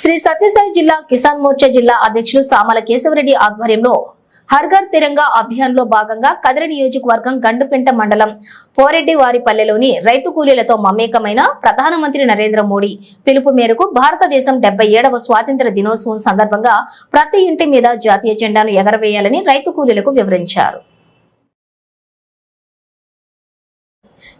శ్రీ సత్యసాయి జిల్లా కిసాన్ మోర్చా జిల్లా అధ్యక్షులు సామల కేశవరెడ్డి ఆధ్వర్యంలో హర్ఘర్ తిరంగా అభియాన్లో భాగంగా కదిరి నియోజకవర్గం గండుపెంట మండలం పోరెడ్డి వారిపల్లెలోని రైతు కూలీలతో మమేకమైన ప్రధానమంత్రి నరేంద్ర మోడీ పిలుపు మేరకు భారతదేశం డెబ్బై ఏడవ స్వాతంత్ర దినోత్సవం సందర్భంగా ప్రతి ఇంటి మీద జాతీయ జెండాను ఎగరవేయాలని రైతు కూలీలకు వివరించారు.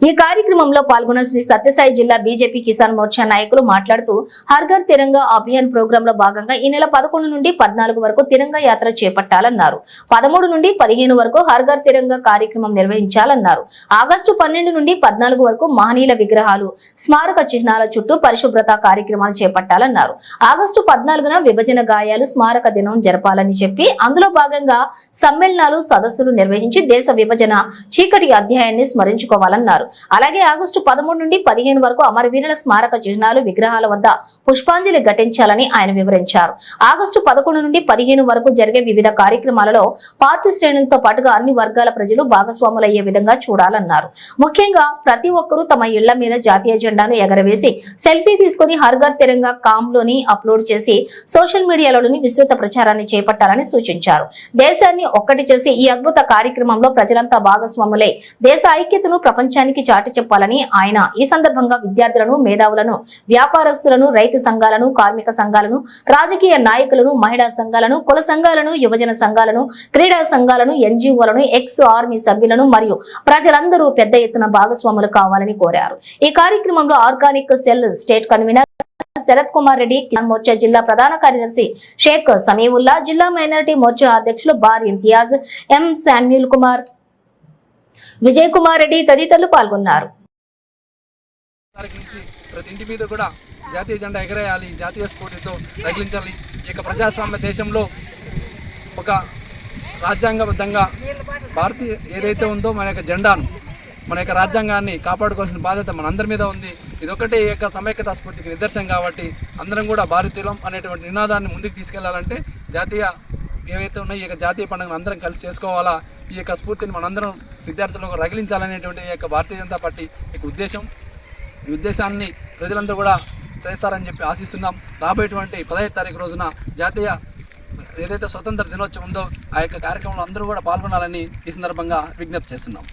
ఈ కార్యక్రమంలో పాల్గొన్న శ్రీ సత్యసాయి జిల్లా బీజేపీ కిసాన్ మోర్చా నాయకులు మాట్లాడుతూ హర్ఘర్ తిరంగా అభియాన్ ప్రోగ్రామ్లో భాగంగా ఈ నెల పదకొండు నుండి పద్నాలుగు వరకు తిరంగా యాత్ర చేపట్టాలన్నారు. పదమూడు నుండి పదిహేను వరకు హర్ఘర్ తిరంగా కార్యక్రమం నిర్వహించాలన్నారు. ఆగస్టు పన్నెండు నుండి పద్నాలుగు వరకు మహనీయుల విగ్రహాలు స్మారక చిహ్నాల చుట్టూ పరిశుభ్రత కార్యక్రమాలు చేపట్టాలన్నారు. ఆగస్టు పద్నాలుగున విభజన గాయాలు స్మారక దినం జరపాలని చెప్పి అందులో భాగంగా సమ్మేళనాలు సదస్సులు నిర్వహించి దేశ విభజన చీకటి అధ్యాయాన్ని స్మరించుకోవాలన్నారు. అలాగే ఆగస్టు పదమూడు నుండి పదిహేను వరకు అమరవీరుల స్మారక చిహ్నాలు విగ్రహాల వద్ద పుష్పాంజలి ఘటించాలని ఆయన వివరించారు. ఆగస్టు పదకొండు నుండి పదిహేను వరకు జరిగే వివిధ కార్యక్రమాలలో పార్టీ శ్రేణులతో పాటుగా అన్ని వర్గాల ప్రజలు భాగస్వాములయ్యే విధంగా చూడాలన్నారు. ముఖ్యంగా ప్రతి ఒక్కరూ తమ ఇళ్ళ మీద జాతీయ జెండాను ఎగరవేసి సెల్ఫీ తీసుకుని హర్ఘర్ తెరంగా కామ్లోని అప్లోడ్ చేసి సోషల్ మీడియాలోని విస్తృత ప్రచారాన్ని చేపట్టాలని సూచించారు. దేశాన్ని ఒక్కటి చేసి ఈ అద్భుత కార్యక్రమంలో ప్రజలంతా భాగస్వాములై దేశ ఐక్యతను ప్రపంచానికి చాటి చెప్పాలని ఆయన ఈ సందర్భంగా విద్యార్థులను మేధావులను వ్యాపారస్తులను రైతు సంఘాలను కార్మిక సంఘాలను రాజకీయ నాయకులను మహిళా సంఘాలను కుల సంఘాలను యువజన సంఘాలను క్రీడా సంఘాలను ఎన్జిఓలను ఎక్స్ ఆర్మీ సభ్యులను మరియు ప్రజలందరూ పెద్ద ఎత్తున భాగస్వాములు కావాలని కోరారు. ఈ కార్యక్రమంలో organic cell state convener Sharath Kumar Reddy Kisan Morcha జిల్లా ప్రధాన కార్యదర్శి షేక్ సమీవుల్లా జిల్లా మైనారిటీ మోర్చా అధ్యక్షులు బార్ ఇంతియాజ్ ఎం శామ్యుల్ కుమార్ విజయ్ కుమార్ రెడ్డి తదితరులు పాల్గొన్నారు. ప్రతి ఇంటి మీద కూడా జాతీయ జెండా ఎగరేయాలి జాతీయ స్ఫూర్తితో తగిలించాలి. ఈ యొక్క ప్రజాస్వామ్య దేశంలో ఒక రాజ్యాంగబద్ధంగా భారతీయ ఏదైతే ఉందో మన యొక్క జెండాను మన యొక్క రాజ్యాంగాన్ని కాపాడుకోవాల్సిన బాధ్యత మన అందరి మీద ఉంది. ఇదొకటి ఈ యొక్క సమైక్యత స్ఫూర్తికి నిదర్శనం కాబట్టి అందరం కూడా భారతీయులం అనేటువంటి నినాదాన్ని ముందుకు తీసుకెళ్ళాలంటే జాతీయ ఏవైతే ఉన్నాయో ఈ యొక్క జాతీయ పండుగను అందరం కలిసి చేసుకోవాలా? ఈ యొక్క స్ఫూర్తిని మనందరం విద్యార్థులకు రగిలించాలనేటువంటి ఈ యొక్క భారతీయ జనతా పార్టీ యొక్క ఉద్దేశం. ఈ ఉద్దేశాన్ని ప్రజలందరూ కూడా చేస్తారని చెప్పి ఆశిస్తున్నాం. రాబోయేటువంటి పదహైదు తారీఖు రోజున జాతీయ ఏదైతే స్వతంత్ర దినోత్సవం ఉందో ఆ యొక్క కార్యక్రమంలో అందరూ కూడా పాల్గొనాలని ఈ సందర్భంగా విజ్ఞప్తి చేస్తున్నాం.